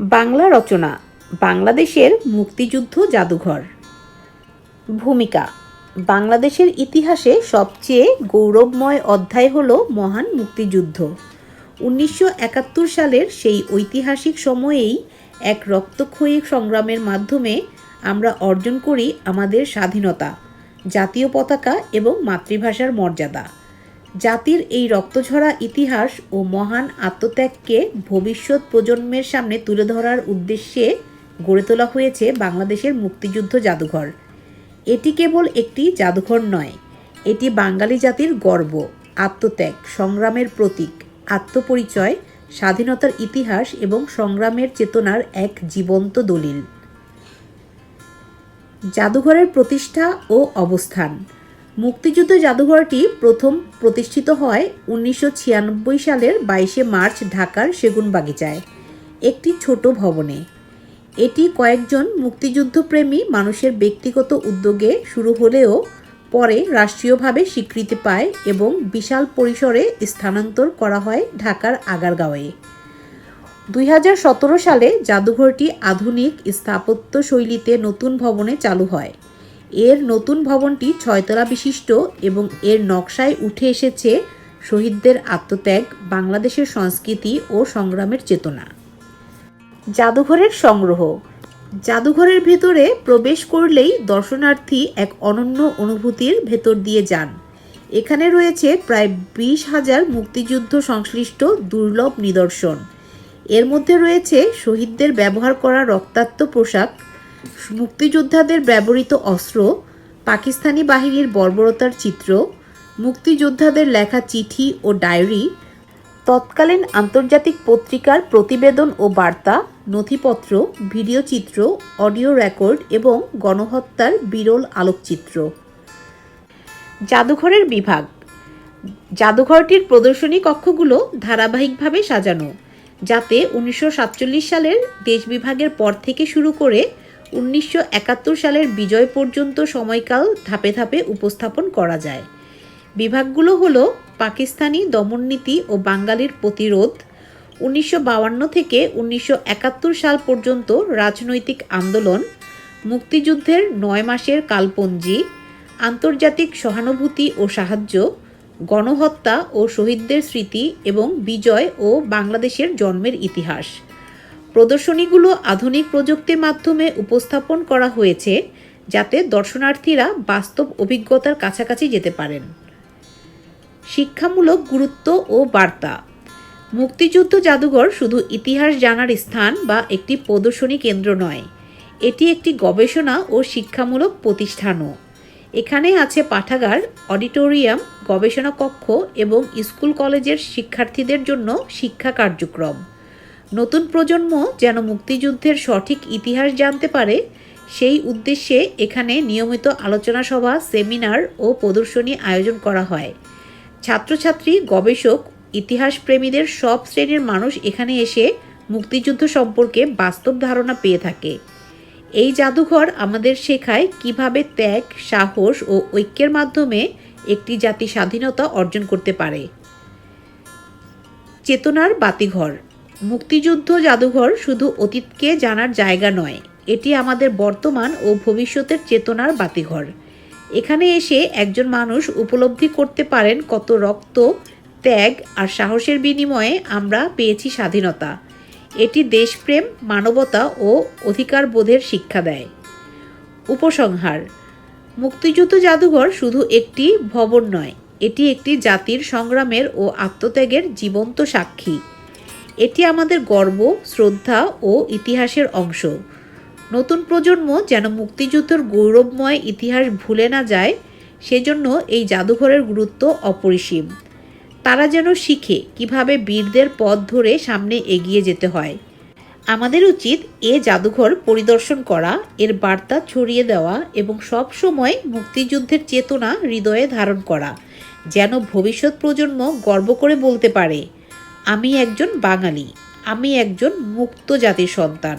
বাংলা রচনা, বাংলাদেশের মুক্তিযুদ্ধ জাদুঘর। ভূমিকা, বাংলাদেশের ইতিহাসে সবচেয়ে গৌরবময় অধ্যায় হল মহান মুক্তিযুদ্ধ। উনিশশো একাত্তর সালের সেই ঐতিহাসিক সময়েই এক রক্তক্ষয়ী সংগ্রামের মাধ্যমে আমরা অর্জন করি আমাদের স্বাধীনতা, জাতীয় পতাকা এবং মাতৃভাষার মর্যাদা। জাতির এই রক্তঝরা ইতিহাস ও মহান আত্মত্যাগকে ভবিষ্যৎ প্রজন্মের সামনে তুলে ধরার উদ্দেশ্যে গড়ে তোলা হয়েছে বাংলাদেশের মুক্তিযুদ্ধ জাদুঘর। এটি কেবল একটি জাদুঘর নয়, এটি বাঙালি জাতির গর্ব, আত্মত্যাগ, সংগ্রামের প্রতীক, আত্মপরিচয়, স্বাধীনতার ইতিহাস এবং সংগ্রামের চেতনার এক জীবন্ত দলিল। জাদুঘরের প্রতিষ্ঠা ও অবস্থান। মুক্তিযুদ্ধ জাদুঘরটি প্রথম প্রতিষ্ঠিত হয় উনিশশো ছিয়ানব্বই সালের বাইশে মার্চ ঢাকার সেগুনবাগিচায়, একটি ছোট ভবনে। এটি কয়েকজন মুক্তিযুদ্ধপ্রেমী মানুষের ব্যক্তিগত উদ্যোগে শুরু হলেও পরে রাষ্ট্রীয়ভাবে স্বীকৃতি পায় এবং বিশাল পরিসরে স্থানান্তর করা হয় ঢাকার আগারগাঁওয়ে। দুই হাজার সতেরো সালে জাদুঘরটি আধুনিক স্থাপত্য শৈলীতে নতুন ভবনে চালু হয়। এর নতুন ভবনটি ছয়তলা বিশিষ্ট এবং এর নকশায় উঠে এসেছে শহীদদের আত্মত্যাগ, বাংলাদেশের সংস্কৃতি ও সংগ্রামের চেতনা। জাদুঘরের সংগ্রহ। জাদুঘরের ভেতরে প্রবেশ করলেই দর্শনার্থী এক অনন্য অনুভূতির ভেতর দিয়ে যান। এখানে রয়েছে প্রায় বিশ হাজার মুক্তিযুদ্ধ সংশ্লিষ্ট দুর্লভ নিদর্শন। এর মধ্যে রয়েছে শহীদদের ব্যবহার করা রক্তাক্ত পোশাক মুক্তিযোদ্ধাদের ব্যবহৃত অস্ত্র, পাকিস্তানি বাহিনীর বর্বরতার চিত্র, মুক্তিযোদ্ধাদের লেখা চিঠি ও ডায়েরি, তৎকালীন আন্তর্জাতিক পত্রিকার প্রতিবেদন ও বার্তা, নথিপত্র, ভিডিও চিত্র, অডিও রেকর্ড এবং গণহত্যার বিরল আলোকচিত্র। জাদুঘরের বিভাগ। জাদুঘরটির প্রদর্শনী কক্ষগুলো ধারাবাহিকভাবে সাজানো, যাতে উনিশশো সাতচল্লিশ সালের দেশ বিভাগের পর থেকে শুরু করে উনিশশো একাত্তর সালের বিজয় পর্যন্ত সময়কাল ধাপে ধাপে উপস্থাপন করা যায়। বিভাগগুলো হলো পাকিস্তানি দমননীতি ও বাঙালির প্রতিরোধ, উনিশশো থেকে উনিশশো একাত্তর সাল পর্যন্ত রাজনৈতিক আন্দোলন, মুক্তিযুদ্ধের নয় মাসের কালপঞ্জি, আন্তর্জাতিক সহানুভূতি ও সাহায্য, গণহত্যা ও শহীদদের স্মৃতি এবং বিজয় ও বাংলাদেশের জন্মের ইতিহাস। প্রদর্শনীগুলো আধুনিক প্রযুক্তির মাধ্যমে উপস্থাপন করা হয়েছে যাতে দর্শনার্থীরা বাস্তব অভিজ্ঞতার কাছাকাছি যেতে পারেন। শিক্ষামূলক গুরুত্ব ও বার্তা। মুক্তিযুদ্ধ জাদুঘর শুধু ইতিহাস জানার স্থান বা একটি প্রদর্শনী কেন্দ্র নয়, এটি একটি গবেষণা ও শিক্ষামূলক প্রতিষ্ঠানও। এখানে আছে পাঠাগার, অডিটোরিয়াম, গবেষণা কক্ষ এবং স্কুল কলেজের শিক্ষার্থীদের জন্য শিক্ষা কার্যক্রম। নতুন প্রজন্ম যেন মুক্তিযুদ্ধের সঠিক ইতিহাস জানতে পারে, সেই উদ্দেশ্যে এখানে নিয়মিত আলোচনা সভা, সেমিনার ও প্রদর্শনী আয়োজন করা হয়। ছাত্রছাত্রী, গবেষক, ইতিহাসপ্রেমীদের সব শ্রেণির মানুষ এখানে এসে মুক্তিযুদ্ধ সম্পর্কে বাস্তব ধারণা পেয়ে থাকে। এই জাদুঘর আমাদের শেখায় কীভাবে ত্যাগ, সাহস ও ঐক্যের মাধ্যমে একটি জাতি স্বাধীনতা অর্জন করতে পারে। চেতনার বাতিঘর। মুক্তিযুদ্ধ জাদুঘর শুধু অতীতকে জানার জায়গা নয়, এটি আমাদের বর্তমান ও ভবিষ্যতের চেতনার বাতিঘর। এখানে এসে একজন মানুষ উপলব্ধি করতে পারেন কত রক্ত, ত্যাগ আর সাহসের বিনিময়ে আমরা পেয়েছি স্বাধীনতা। এটি দেশপ্রেম, মানবতা ও অধিকার বোধের শিক্ষা দেয়। উপসংহার, মুক্তিযুদ্ধ জাদুঘর শুধু একটি ভবন নয়, এটি একটি জাতির সংগ্রামের ও আত্মত্যাগের জীবন্ত সাক্ষী। এটি আমাদের গর্ব, শ্রদ্ধা ও ইতিহাসের অংশ। নতুন প্রজন্ম যেন মুক্তিযুদ্ধের গৌরবময় ইতিহাস ভুলে না যায়, সেজন্য এই জাদুঘরের গুরুত্ব অপরিসীম। তারা যেন শিখে কীভাবে বীরদের পথ ধরে সামনে এগিয়ে যেতে হয়। আমাদের উচিত এ জাদুঘর পরিদর্শন করা, এর বার্তা ছড়িয়ে দেওয়া এবং সব সময় মুক্তিযুদ্ধের চেতনা হৃদয়ে ধারণ করা, যেন ভবিষ্যৎ প্রজন্ম গর্ব করে বলতে পারে। আমি একজন বাঙালি আমি একজন মুক্ত জাতির সন্তান।